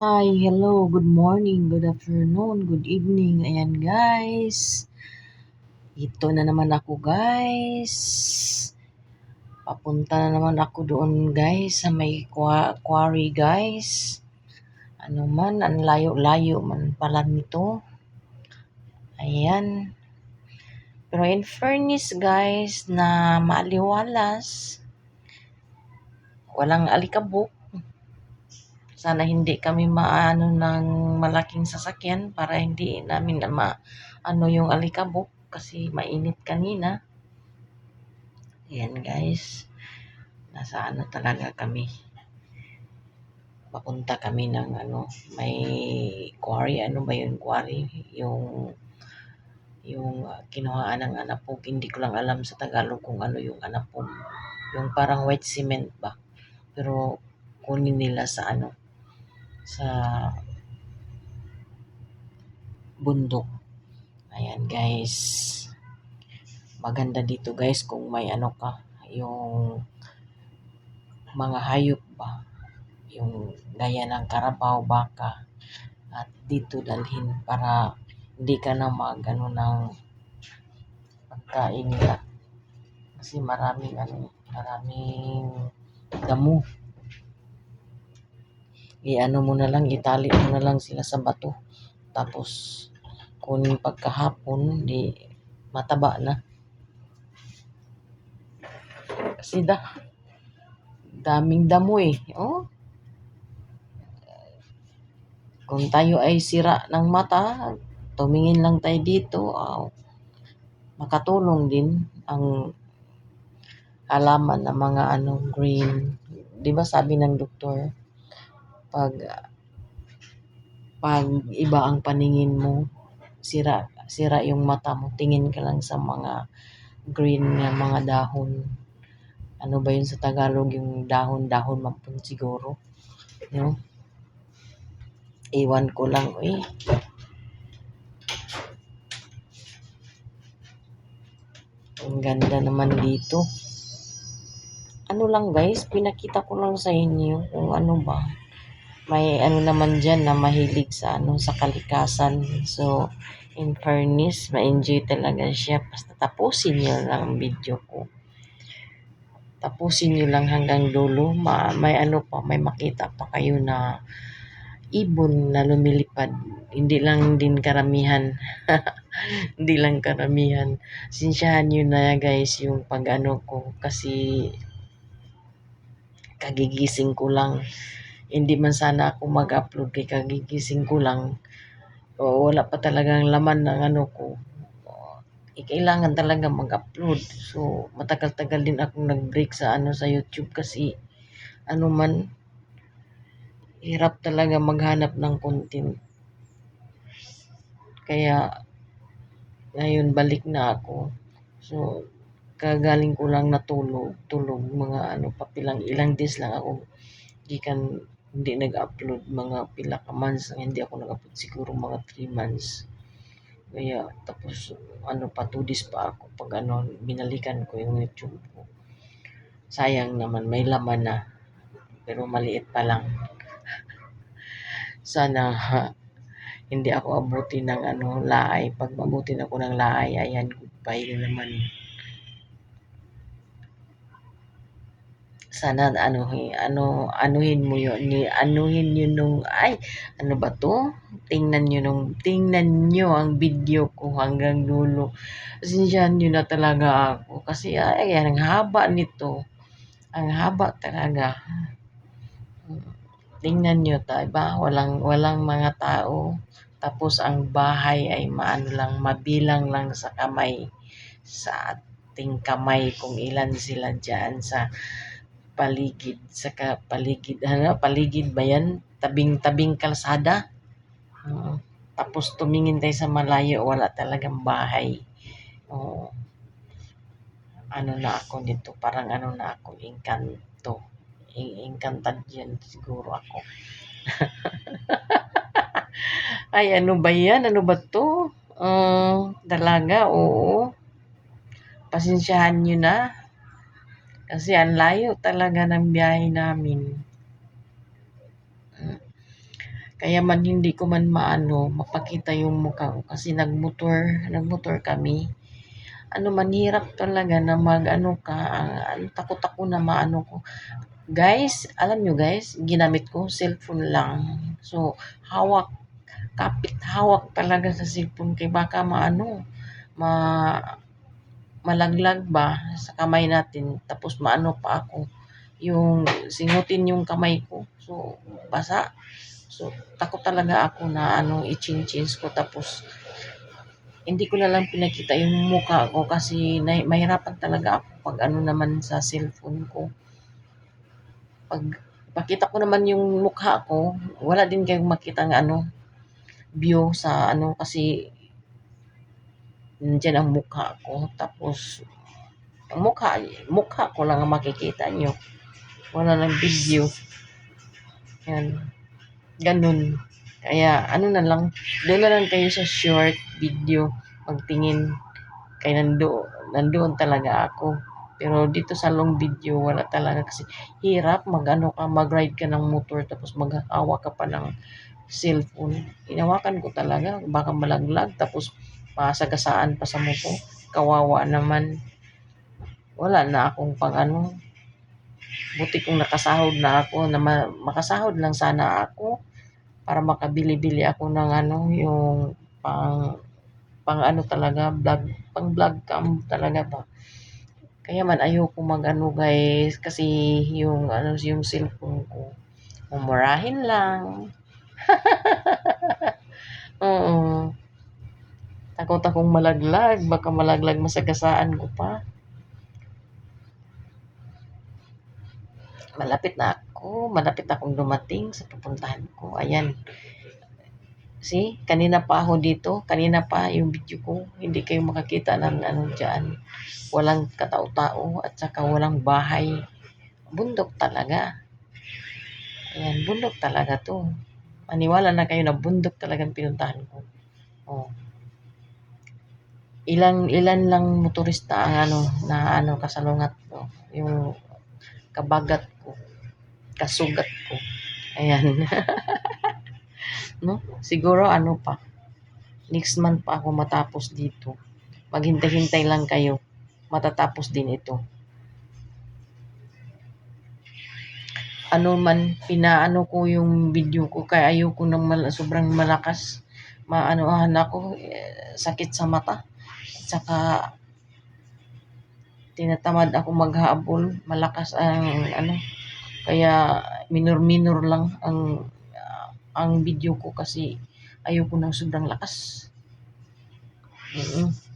Hi, hello, good morning, good afternoon, good evening. Ayan guys. Ito na naman ako guys. Papunta na naman ako doon guys sa may quarry guys. Ano man, ang layo-layo man pala nito. Ayan. Pero in fairness guys na maaliwalas, walang alikabok sana hindi kami maano ng malaking sasakyan para hindi namin na ma ano yung alikabok kasi mainit kanina. Ayan guys. Nasa ano talaga kami. Papunta kami ng ano, may quarry. Ano ba yung quarry? Yung yung uh, kinuhaan ng anapog. Hindi ko lang alam sa Tagalog kung ano yung anapog. Yung parang white cement ba. Pero kunin nila sa ano, sa bundok. Ayan guys. Maganda dito guys kung may ano ka, yung mga hayop ba. Yung gaya ng karabaw, baka. At dito dalhin para hindi ka na magano ng pagkain nila. Kasi maraming ano, maraming damo i-ano mo na lang, itali mo na lang sila sa bato. Tapos, kung pagkahapon, di mataba na. Kasi da, daming damo eh. Oh. Kung tayo ay sira ng mata, tumingin lang tayo dito, oh, makatulong din ang halaman ng mga ano green. 'Di ba sabi ng doktor, pag pag iba ang paningin mo, sira sira yung mata mo, tingin ka lang sa mga green na mga dahon. Ano ba yun sa Tagalog, yung dahon-dahon man siguro. No? Iwan ko lang, eh. Ang ganda naman dito. Ano lang guys, pinakita ko lang sa inyo kung ano ba may ano naman dyan na mahilig sa ano sa kalikasan. So, in fairness, ma-enjoy talaga siya. Basta tapusin niyo lang ang video ko. Tapusin niyo lang hanggang dulo. Ma may ano pa, may makita pa kayo na ibon na lumilipad. Hindi lang din karamihan. Hindi lang karamihan. Sinsyahan niyo na guys yung pag ano ko kasi kagigising ko lang hindi man sana ako mag-upload kay kagigising ko lang. O, wala pa talagang laman ng ano ko. E, kailangan talaga mag-upload. So, matagal-tagal din akong nag-break sa ano sa YouTube kasi ano man hirap talaga maghanap ng content. Kaya ngayon balik na ako. So, kagaling ko lang natulog, tulog mga ano papilang ilang days lang ako gikan hindi nag-upload mga pila ka months hindi ako nag-upload siguro mga 3 months. Kaya tapos ano pa 2 days pa ako pag ano binalikan ko yung YouTube ko. Sayang naman may laman na pero maliit pa lang. Sana ha, hindi ako abutin ng ano laay. Pag mabutin ako ng laay ayan goodbye na naman sana ano ano anuhin mo yun ni anuhin niyo nung ay ano ba to? Tingnan niyo nung tingnan niyo ang video ko hanggang dulo. Sinsyan niyo na talaga ako. Kasi ay ang haba nito. Ang haba talaga. Tingnan niyo ta ba? Walang walang mga tao. Tapos ang bahay ay maano lang mabilang lang sa kamay sa ating kamay kung ilan sila diyan sa paligid sa paligid ano paligid ba yan? Tabing-tabing kalsada. Uh, tapos tumingin tayo sa malayo wala talagang bahay. Uh, ano na ako dito parang ano na ako? Inkanto inkantad yan siguro ako. Ay ano ba yan? Ano ba to? Uh, dalaga oo. Pasensyahan nyo na kasi ang layo talaga ng biyahe namin. Kaya man hindi ko man maano, mapakita yung mukha ko kasi nagmotor, nagmotor kami. Ano man hirap talaga na mag ano ka, ano, takot ako na maano ko. Guys, alam nyo guys, ginamit ko cellphone lang. So, hawak, kapit hawak talaga sa cellphone kay baka maano, ma malaglag ba sa kamay natin tapos maano pa ako yung singutin yung kamay ko. So basa. So takot talaga ako na ano i-change ko tapos hindi ko na lang pinakita yung mukha ko kasi na, mahirapan talaga ako pag ano naman sa cellphone ko. Pag pakita ko naman yung mukha ko wala din kayong makita ng ano view sa ano kasi Nandiyan ang mukha ko. Tapos, ang mukha, mukha ko lang ang makikita nyo. Wala lang video. Yan. Ganun. Kaya, ano na lang, doon na lang kayo sa short video magtingin. Kaya nando, nandoon talaga ako. Pero dito sa long video, wala talaga kasi hirap mag-ano ka, mag-ride ka ng motor tapos maghahawa ka pa ng cellphone. Inawakan ko talaga, baka malaglag tapos masagasaan pa sa muko. Kawawa naman. Wala na akong pang ano. Buti kong nakasahod na ako, na ma- makasahod lang sana ako para makabili-bili ako ng ano, yung pang pang ano talaga, vlog, pang vlog cam talaga ba. Kaya man ayoko mag ano guys, kasi yung ano yung cellphone ko, mumurahin lang. Oo. Takot akong malaglag, baka malaglag masagasaan ko pa. Malapit na ako, malapit akong dumating sa pupuntahan ko. Ayan. See, kanina pa ako dito, kanina pa yung video ko, hindi kayo makakita ng ano dyan. Walang katao-tao at saka walang bahay. Bundok talaga. Ayan, bundok talaga to. Maniwala na kayo na bundok talagang pinuntahan ko. Oh ilang ilan lang motorista ang ano na ano kasalungat ko. Yung kabagat ko kasugat ko. Ayan. No? Siguro ano pa next month pa ako matapos dito. Maghintay-hintay lang kayo matatapos din ito. Ano man pinaano ko yung video ko kaya ayoko nang mal- sobrang malakas. Maanohan ako eh, sakit sa mata Tsaka, tinatamad ako maghabol. Malakas ang ano. Kaya, minor-minor lang ang uh, ang video ko kasi ayoko ng sobrang lakas. Mm-mm.